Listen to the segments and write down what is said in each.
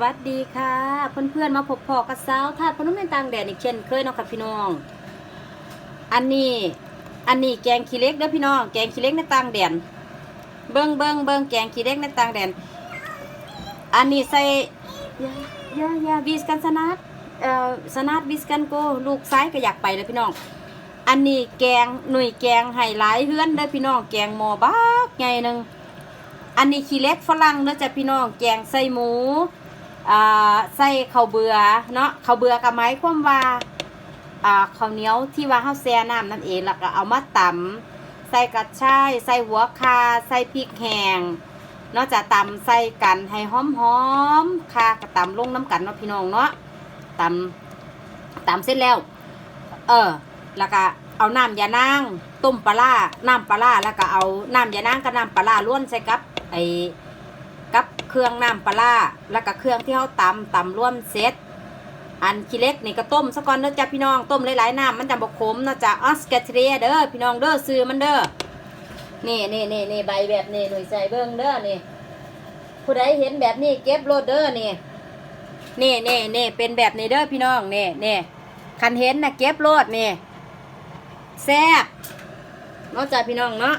วัสดีค่ะเพื่อนๆมาพบพอกับสาวทาดพนุ่มในต่างแดนอีกเช่นเคยเนาะค่ะพี่น้อง อันนี้อันนี้แกงขี้เล็กเด้อพี่น้องแกงขี้เล็กในต่างแดนเบิ้งเบิ้งเบิ้งแกงขี้เล็กในต่างแดนอันนี้ใส่ยายายาวิสกันสนัดเอ่อสนัดวิสกันโกลูกซ้ายก็อยากไปเลยพี่น้อง อันนี้แกงหนุ่ยแกงไห่หลายเฮือนเด้อพี่น้องแกงหมอบักไงหนึ่งอันนี้ขี้เล็กฝรั่งเนาะจ้ะพี่น้องแกงใส่หมู อ่าใส่ข้าวเบื่อเนาะข้าวเบื่อกับไม้ความว่าอ่าข้าวเหนียวที่ว่าเฮาแช่น้ำนั่นเองแล้วก็เอามาตำใส่กระชายใส่หัวคาใส่พริกแห้งเนาะจะตำใส่กันให้หอมๆคากระตำลงน้ำกันเนาะพี่น้องเนาะตำตำเสร็จแล้ว เออ แล้วก็เอาน้ำยานางต้มปลาร้าน้ำปลาร้าแล้วก็เอาน้ำยานางกับน้ำปลาร้าล้วนใส่กับไอ กับเครื่องน้ำปลาแล้วก็เครื่องที่เขาตำตำร่วมเสร็จอันขี้เล็กนี่ก็ต้มซะก่อนเด้อจ้ะพี่น้องต้มหลายๆน้ำมันจะบกขมนะจ้ะออสเกตเรียเด้อพี่น้องเด้อซื้อมันเด้อนี่นี่นี่นี่ใบแบบนี้หน่วยใส่เบิ้งเด้อนี่ผู้ใดเห็นแบบนี้เก็บโลดเด้อนี่นี่นี่นี่เป็นแบบนี้เด้อพี่น้องนี่นี่คันเห็นนะเก็บโลดนี่แซ่บเนาะจ้ะพี่น้องเนาะ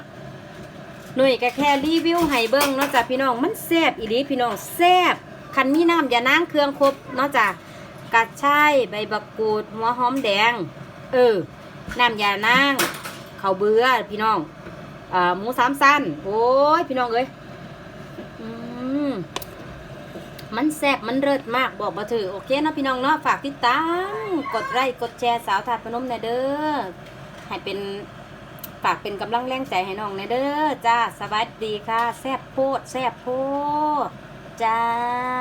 หน่วยก็แค่รีวิวให้เบิ้งเนาะจ้ะพี่น้องมันแซ่บอีหลีพี่น้องแซ่บคันมีน้ำอย่านางเครื่องครบเนาะจ้ะกระชายใบบักกูดหัวหอมแดง เออน้ำยานางข้าวเบื่อพี่น้องอ่าหมูสามสั้นโอ้ยพี่น้องเอ้ยอืมมันแซ่บมันเลิศมากบอกมาถือโอเคนะพี่น้องเนาะฝากติดตามกดไลค์กดแชร์สาวถาดพนมในเด้อให้เป็น ฝากเป็นกำลังแรงใจให้น้องในเด้อจ้าสวัสดีค่ะ แซ่บโพดแซ่บโพดจ้า